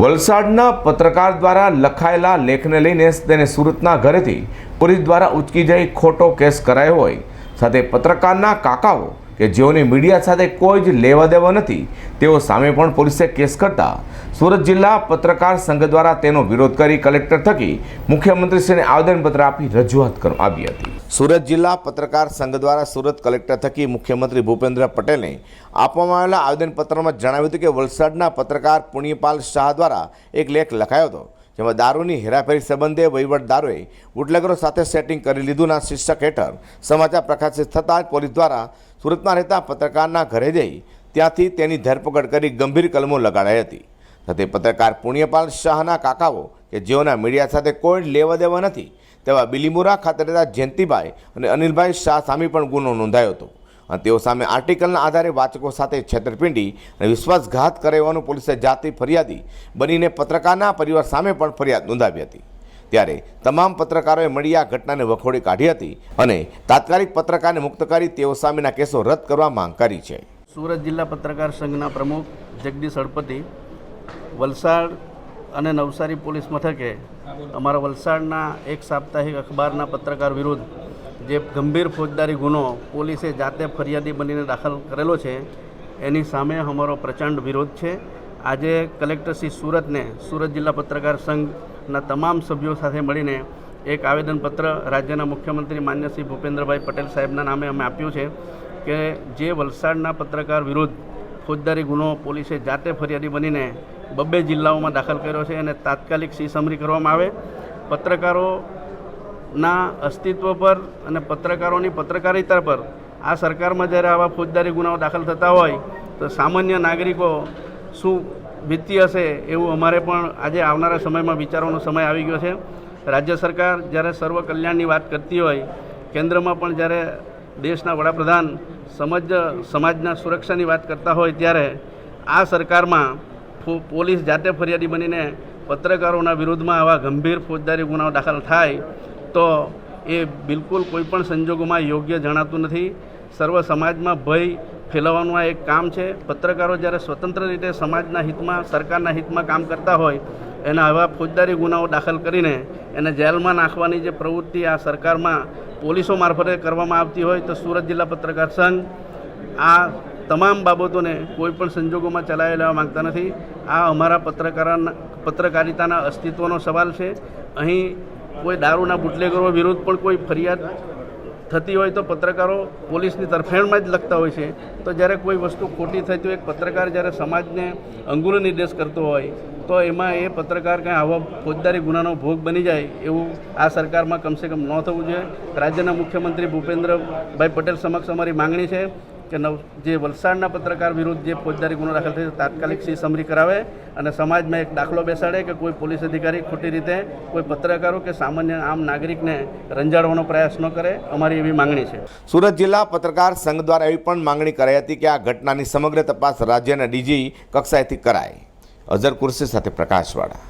વલસાડના પત્રકાર દ્વારા લખાયેલા લેખને લઈને તેને સુરતના ઘરેથી પોલીસ દ્વારા ઉચકી જઈ ખોટો કેસ કરાયો હોય. સાથે પત્રકારના કાકાઓ કે જેઓને મીડિયા સાથે કોઈ જ લેવા દેવા નથી, તેઓ સામે પણ પોલીસે કેસ કરતા સુરત જિલ્લા પત્રકાર સંઘ દ્વારા તેનો વિરોધ કરી કલેક્ટર થકી મુખ્યમંત્રીશ્રીને આવેદનપત્ર આપી રજૂઆત કરવામાં આવી હતી. સુરત જિલ્લા પત્રકાર સંઘ દ્વારા સુરત કલેક્ટર થકી મુખ્યમંત્રી ભૂપેન્દ્ર પટેલને આપવામાં આવેલા આવેદનપત્રમાં જણાવ્યું હતું કે વલસાડના પત્રકાર પુણ્યપાલ શાહ દ્વારા એક લેખ લખાયો હતો, જેમાં દારૂની હેરાફેરી સંબંધે વહીવટદારોએ બુટલેગરો સાથે સેટિંગ કરી લીધુંના શીર્ષક હેઠળ સમાચાર પ્રકાશિત થતાં જ પોલીસ દ્વારા સુરતમાં રહેતા પત્રકારના ઘરે જઈ ત્યાંથી તેની ધરપકડ કરી ગંભીર કલમો લગાડાઈ હતી. સાથે પત્રકાર પુણ્યપાલ શાહના કાકાઓ કે જેઓના મીડિયા સાથે કોઈ લેવા દેવા નથી, તેવા બિલીમોરા ખાતે રહેતા જયંતિભાઈ અને અનિલભાઈ શાહ સામે પણ ગુનો નોંધાયો હતો. અને તેઓ સામે આર્ટિકલના આધારે વાચકો સાથે છેતરપિંડી અને વિશ્વાસઘાત કરાવવાનું પોલીસે જાતિ ફરિયાદી બનીને પત્રકારના પરિવાર સામે પણ ફરિયાદ નોંધાવી હતી. ત્યારે તમામ પત્રકારોએ મળી આ ઘટનાને વખોડી કાઢી હતી અને તાત્કાલિક પત્રકારને મુક્ત કરી તેઓ સામેના કેસો રદ કરવા માંગ કરી છે. સુરત જિલ્લા પત્રકાર સંઘના પ્રમુખ જગદીશ હળપતિ વલસાડ અને નવસારી પોલીસ મથકે અમારા વલસાડના એક સાપ્તાહિક અખબારના પત્રકાર વિરુદ્ધ જે ગંભીર ફોજદારી ગુનો પોલીસે જાતે ફરિયાદી બનીને દાખલ કરેલો છે, એની સામે અમારો પ્રચંડ વિરોધ છે. આજે કલેક્ટર સુરતને સુરત જિલ્લા પત્રકાર સંઘના તમામ સભ્યો સાથે મળીને એક આવેદનપત્ર રાજ્યના મુખ્યમંત્રી માન્ય શ્રી ભૂપેન્દ્રભાઈ પટેલ સાહેબના નામે અમે આપ્યું છે કે જે વલસાડના પત્રકાર વિરુદ્ધ ફોજદારી ગુનો પોલીસે જાતે ફરિયાદી બનીને બબ્બે જિલ્લાઓમાં દાખલ કર્યો છે અને તાત્કાલિક સીસમરી કરવામાં આવે. પત્રકારોના અસ્તિત્વ પર અને પત્રકારોની પત્રકારિતા પર આ સરકારમાં જ્યારે આવા ફોજદારી ગુનાઓ દાખલ થતા હોય તો સામાન્ય નાગરિકો શું વીતી હશે એવું અમારે પણ આજે આવનારા સમયમાં વિચારવાનો સમય આવી ગયો છે. રાજ્ય સરકાર જ્યારે સર્વ કલ્યાણની વાત કરતી હોય, કેન્દ્રમાં પણ જ્યારે દેશના વડાપ્રધાન સમજ, સમાજના સુરક્ષાની વાત કરતા હોય ત્યારે આ સરકારમાં પોલીસ જાતે ફરિયાદી બનીને પત્રકારોના વિરુદ્ધમાં આવા ગંભીર ફોજદારી ગુનાઓ દાખલ થાય, તો એ બિલકુલ કોઈપણ સંજોગોમાં યોગ્ય જણાતું નથી. સર્વ સમાજમાં ભય ફેલાવવાનું આ એક કામ છે. પત્રકારો જ્યારે સ્વતંત્ર રીતે સમાજના હિતમાં, સરકારના હિતમાં કામ કરતા હોય, એના આવા ફોજદારી ગુનાઓ દાખલ કરીને એને જેલમાં નાખવાની જે પ્રવૃત્તિ આ સરકારમાં પોલીસો મારફતે કરવામાં આવતી હોય તો સુરત જિલ્લા પત્રકાર સંઘ આ તમામ બાબતોને કોઈ પણ સંજોગોમાં ચલાવી લેવા માંગતા નથી. આ અમારા પત્રકારના, પત્રકારિતાના અસ્તિત્વનો સવાલ છે. અહીં કોઈ દારૂના બુટલેગરો વિરુદ્ધ પણ કોઈ ફરિયાદ થતી હોય તો પત્રકારો પોલીસની તરફેણમાં જ લખતા હોય છે. તો જ્યારે કોઈ વસ્તુ ખોટી થઈ તો એક પત્રકાર જ્યારે સમાજને અંગુલ નિર્દેશ કરતો હોય, તો એમાં એ પત્રકાર કાંઈ આવા ફોજદારી ગુનાનો ભોગ બની જાય એવું આ સરકારમાં કમસે કમ ન થવું જોઈએ. રાજ્યના મુખ્યમંત્રી ભૂપેન્દ્રભાઈ પટેલ સમક્ષ અમારી માંગણી છે કે નવ જે વલસાડના પત્રકાર વિરુદ્ધ જે ફોજદારી ગુનો દાખલ થયો તાત્કાલિક સી સમરી કરાવે અને સમાજમાં એક દાખલો બેસાડે કે કોઈ પોલીસ અધિકારી ખોટી રીતે કોઈ પત્રકારો કે સામાન્ય આમ નાગરિકને રંજાડવાનો પ્રયાસ ન કરે, અમારી એવી માંગણી છે. સુરત જિલ્લા પત્રકાર સંઘ દ્વારા એવી પણ માંગણી કરાઈ હતી કે આ ઘટનાની સમગ્ર તપાસ રાજ્યના ડીજી કક્ષાએથી કરાય. અઝર કુર્સી સાથે પ્રકાશવાળા.